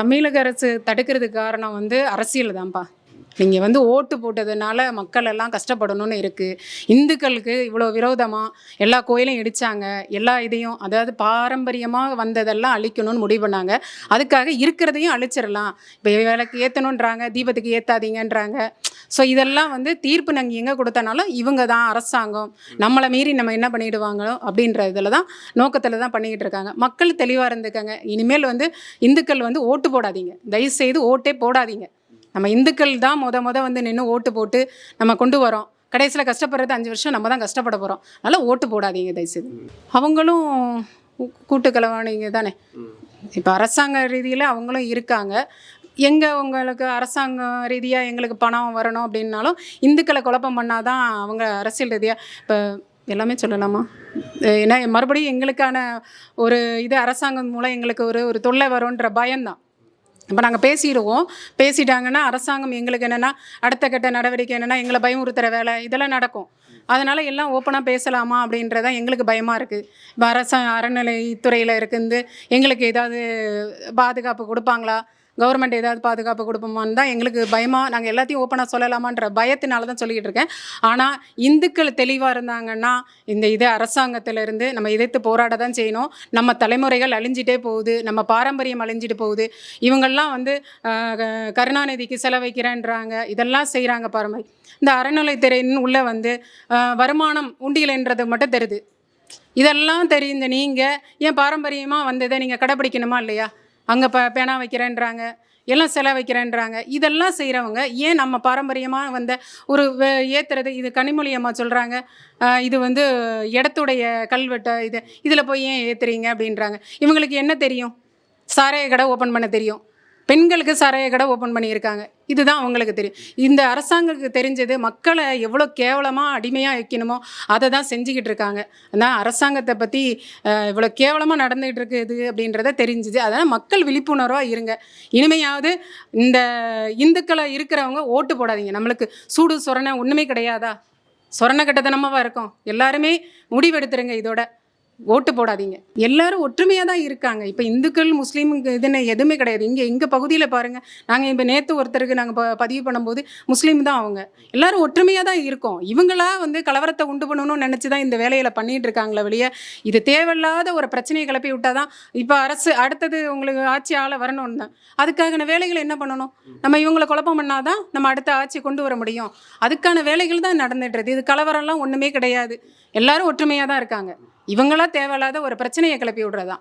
தமிழக அரசு தடுக்கிறதுக்கு காரணம் வந்து அரசியல் தான்ப்பா நீங்கள் வந்து ஓட்டு போட்டதுனால மக்கள் எல்லாம் கஷ்டப்படணும்னு இருக்குது இந்துக்களுக்கு இவ்வளோ விரோதமாக எல்லா கோயிலையும் இடித்தாங்க எல்லா இதையும் அதாவது பாரம்பரியமாக வந்ததெல்லாம் அழிக்கணும்னு முடிவு பண்ணாங்க. அதுக்காக இருக்கிறதையும் அழிச்சிடலாம். இப்போ விளக்கு ஏற்றணுன்றாங்க தீபத்துக்கு ஏற்றாதீங்கன்றாங்க ஸோ இதெல்லாம் வந்து தீர்ப்பு நாங்கள் எங்கே கொடுத்தனாலும் இவங்க தான் அரசாங்கம். நம்மளை மீறி நம்ம என்ன பண்ணிடுவாங்களோ அப்படின்ற இதில் தான் நோக்கத்தில் தான் பண்ணிக்கிட்டு இருக்காங்க. மக்கள் தெளிவாக இருந்துக்கங்க. இனிமேல் வந்து இந்துக்கள் வந்து ஓட்டு போடாதீங்க. தயவுசெய்து ஓட்டே போடாதீங்க. நம்ம இந்துக்கள் தான் முத முத வந்து நின்று ஓட்டு போட்டு நம்ம கொண்டு வரோம். கடைசியில் கஷ்டப்படுறது அஞ்சு வருஷம் நம்ம தான் கஷ்டப்பட போகிறோம் அதனால் ஓட்டு போடாதீங்க தயவுசெய்து. அவங்களும் கூட்டுக்கலவானீங்க கூட்டு கலவாணிங்க தானே. இப்போ அரசாங்க ரீதியில் அவங்களும் இருக்காங்க. எங்கே உங்களுக்கு அரசாங்க ரீதியாக எங்களுக்கு பணம் வரணும் அப்படின்னாலும் இந்துக்களை குழப்பம் பண்ணால் தான் அவங்க அரசியல் ரீதியாக இப்போ எல்லாமே சொல்லலாமா? ஏன்னா மறுபடியும் எங்களுக்கான ஒரு இது அரசாங்கம் மூலம் எங்களுக்கு ஒரு ஒரு தொல்லை வரும்ன்ற பயம்தான். இப்போ நாங்கள் பேசிடுவோம். பேசிட்டாங்கன்னா அரசாங்கம் எங்களுக்கு என்னென்னா அடுத்த கட்ட நடவடிக்கை என்னென்னா எங்களை பயமுறுத்துகிற வேலை இதெல்லாம் நடக்கும். அதனால் எல்லாம் ஓப்பனாக பேசலாமா அப்படின்றதான் எங்களுக்கு பயமாக இருக்குது இப்போ அரச அறநிலைத்துறையில் இருக்குது எங்களுக்கு ஏதாவது பாதுகாப்பு கொடுப்பாங்களா? கவர்மெண்ட் ஏதாவது பாதுகாப்பு கொடுப்போமான்னு தான் எங்களுக்கு பயமாக நாங்கள் எல்லாத்தையும் ஓப்பனாக சொல்லலாமான்ற பயத்தினால தான் சொல்லிக்கிட்டு இருக்கேன். ஆனால் இந்துக்கள் தெளிவாக இருந்தாங்கன்னா இந்த இது அரசாங்கத்திலிருந்து நம்ம எதிர்த்து போராட தான் செய்யணும். நம்ம தலைமுறைகள் அழிஞ்சிட்டே போகுது. நம்ம பாரம்பரியம் அழிஞ்சிட்டு போகுது. இவங்கள்லாம் வந்து க- கருணாநிதிக்கு செலவைக்கிறேன்றாங்க இதெல்லாம் செய்கிறாங்க பாரம்பரிய இந்த அறநிலைத்துறையின் உள்ளே வந்து வருமானம் உண்டியல்ன்றது மட்டும் தெரியுது. இதெல்லாம் தெரிந்த நீங்கள் ஏன் பாரம்பரியமாக வந்ததை நீங்கள் கடைப்பிடிக்கணுமா இல்லையா? அங்கே ப பேனா வைக்கிறேன்றாங்க எல்லாம் சிலை வைக்கிறேன்றாங்க. இதெல்லாம் செய்கிறவங்க ஏன் நம்ம பாரம்பரியமாக வந்த ஒரு ஏற்றுறது இது கனிமொழியம்மா சொல்கிறாங்க இது வந்து இடத்துடைய கல்வெட்டை இது இதில் போய் ஏன் ஏற்றுறீங்க அப்படின்றாங்க. இவங்களுக்கு என்ன தெரியும்? சாராய கடை ஓப்பன் பண்ண தெரியும். பெண்களுக்கு சரைய கடை ஓப்பன் பண்ணியிருக்காங்க. இதுதான் அவங்களுக்கு தெரியும். இந்த அரசாங்கத்துக்கு தெரிஞ்சது மக்களை எவ்வளோ கேவலமாக அடிமையாக வைக்கணுமோ அதை தான் செஞ்சுக்கிட்டு இருக்காங்க ஆனால் அரசாங்கத்தை பற்றி இவ்வளோ கேவலமாக நடந்துகிட்டு இருக்குது அப்படின்றத தெரிஞ்சுது. அதனால் மக்கள் விழிப்புணர்வாக இருங்க. இனிமையாவது இந்த இந்துக்களை இருக்கிறவங்க ஓட்டு போடாதீங்க. நம்மளுக்கு சூடு சொரணை ஒன்றுமே கிடையாதா? சொரண கட்டத்தனமாக இருக்கும்? எல்லாருமே முடிவெடுத்துருங்க இதோட. ஓட்டு போடாதீங்க. எல்லாரும் ஒற்றுமையாக தான் இருக்காங்க. இப்போ இந்துக்கள் முஸ்லீம் இதுன்னு எதுவுமே கிடையாது. இங்கே எங்கள் பகுதியில் பாருங்கள் நாங்கள் இப்போ நேற்று ஒருத்தருக்கு நாங்கள் ப பதிவு பண்ணும்போது முஸ்லீம் தான் அவங்க. எல்லாரும் ஒற்றுமையாக தான் இருக்கோம். இவங்களா வந்து கலவரத்தை உண்டு பண்ணணும்னு நினச்சி தான் இந்த வேலையில் பண்ணிகிட்டு இருக்காங்களே வெளியே. இது தேவையில்லாத ஒரு பிரச்சனையை கிளப்பி விட்டால் தான் இப்போ அரசு அடுத்தது உங்களுக்கு ஆட்சி ஆள வரணும்னு. தான் அதுக்கான வேலைகளை என்ன பண்ணணும்? நம்ம இவங்களை குழப்பம் பண்ணாதான் நம்ம அடுத்த ஆட்சி கொண்டு வர முடியும். அதுக்கான வேலைகள் தான் நடந்துட்டுருது இது கலவரம்லாம் ஒன்றுமே கிடையாது. எல்லாரும் ஒற்றுமையாக தான் இருக்காங்க. இவங்களாம் தேவையில்லாத ஒரு பிரச்சனையை கிளப்பி விடுறதா